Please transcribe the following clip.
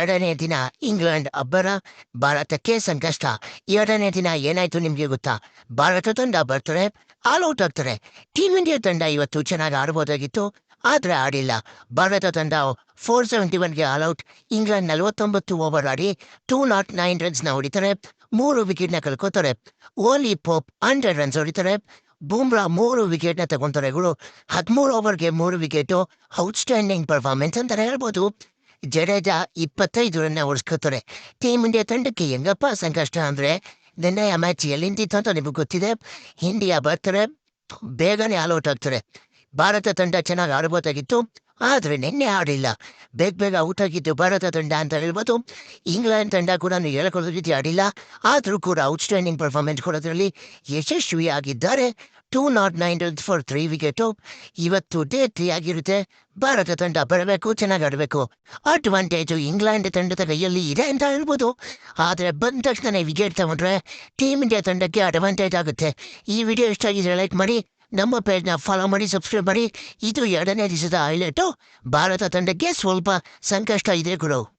ಎರಡನೇ ದಿನ ಇಂಗ್ಲೆಂಡ್ ಅಬ್ಬರ ಭಾರತಕ್ಕೆ ಸಂಕಷ್ಟ. ಎರಡನೇ ದಿನ ಏನಾಯ್ತು ನಿಮ್ಗೆ ಗೊತ್ತಾ? ಭಾರತ ತಂಡ ಬರ್ತಾರೆ ಆಲ್ ಔಟ್ ಆಗ್ತಾರೆ. ಟೀಮ್ ಇಂಡಿಯಾ ತಂಡ ಇವತ್ತು ಚೆನ್ನಾಗಿ ಆಡ್ಬೋದಾಗಿತ್ತು, ಆದ್ರೆ ಆಡಿಲ್ಲ. ಭಾರತ ತಂಡ ಫೋರ್ ಸೆವೆಂಟಿ ಒನ್ಗೆ ಆಲ್ ಔಟ್. ಇಂಗ್ಲೆಂಡ್ ನಲವತ್ತೊಂಬತ್ತು ಓವರ್ ಆಡಿ ಟೂ ನಾಟ್ ನೈನ್ ರನ್ಸ್ನ ಹೊಡಿತಾರೆ, ಮೂರು ವಿಕೆಟ್ನ ಕಳ್ಕೋತಾರೆ. ಓಲಿ ಪೋಪ್ ಹಂಡ್ರೆಡ್ ರನ್ಸ್ ಹೊಡಿತಾರೆ ಬೂಮ್ರಾ ಮೂರು ವಿಕೆಟ್ನ ತಗೊಂತಾರೆ ಗುರು. ಹದಿಮೂರು ಓವರ್ಗೆ ಮೂರು ವಿಕೆಟು ಔಟ್ಸ್ಟ್ಯಾಂಡಿಂಗ್ ಪರ್ಫಾರ್ಮೆನ್ಸ್ ಅಂತಾರೆ ಹೇಳ್ಬೋದು. ಜಡೇಜಾ ಇಪ್ಪತ್ತೈದು ರನ್ನ ಉಳಿಸ್ಕೊತಾರೆ ಟೀಮ್ ಇಂಡಿಯಾ ತಂಡಕ್ಕೆ ಹೆಂಗಪ್ಪ ಸಂಕಷ್ಟ ಅಂದರೆ? ನಿನ್ನೆ ಆ ಮ್ಯಾಚ್ ಎಲ್ಲಿಂದಿತ್ತು ಅಂತ ನಿಮಗೆ ಗೊತ್ತಿದೆ? ಇಂಡಿಯಾ ಬರ್ತಾರೆ, ಬೇಗನೆ ಆಲ್ ಔಟ್ ಆಗ್ತಾರೆ. ಭಾರತ ತಂಡ ಚೆನ್ನಾಗಿ ಆಡ್ಬೋದಾಗಿತ್ತು. ಆದರೆ ನಿನ್ನೆ ಆಡಿಲ್ಲ ಬೇಗ ಬೇಗ ಔಟ್ ಆಗಿದ್ದು ಭಾರತ ತಂಡ ಅಂತ ಹೇಳ್ಬೋದು. ಇಂಗ್ಲೆಂಡ್ ತಂಡ ಕೂಡ ಹೇಳ್ಕೊಳ್ಳೋ ರೀತಿ ಆಡಿಲ್ಲ. ಆದರೂ ಕೂಡ ಔಟ್ಸ್ಟ್ಯಾಂಡಿಂಗ್ ಪರ್ಫಾರ್ಮೆನ್ಸ್ ಕೊಡೋದ್ರಲ್ಲಿ ಯಶಸ್ವಿಯಾಗಿದ್ದಾರೆ. Two nought nine for three wicket ಇವತ್ತು ಡೇ ತ್ರೀ ಆಗಿರುತ್ತೆ. ಭಾರತ ತಂಡ ಬರಬೇಕು, ಚೆನ್ನಾಗಿ ಆಡಬೇಕು. ಅಡ್ವಾಂಟೇಜು ಇಂಗ್ಲೆಂಡ್ ತಂಡದ ಕೈಯಲ್ಲಿ ಇದೆ ಅಂತ ಹೇಳ್ಬೋದು. ಆದರೆ ಬಂದ ತಕ್ಷಣ ವಿಕೆಟ್ ತಗೊಂಡ್ರೆ ಟೀಮ್ ಇಂಡಿಯಾ ತಂಡಕ್ಕೆ ಅಡ್ವಾಂಟೇಜ್ ಆಗುತ್ತೆ. ಈ ವಿಡಿಯೋ ಇಷ್ಟ ಆಗಿದೆ ಲೈಕ್ ಮಾಡಿ. ನಮ್ಮ ಪೇಜ್ನ ಫಾಲೋ ಮಾಡಿ ಸಬ್ಸ್ಕ್ರೈಬ್ ಮಾಡಿ, ಇದು ಎರಡನೇ ದಿವಸದ ಹೈಲೈಟು ಭಾರತ ತಂಡಕ್ಕೆ ಸ್ವಲ್ಪ ಸಂಕಷ್ಟ ಇದೆ ಗುರು.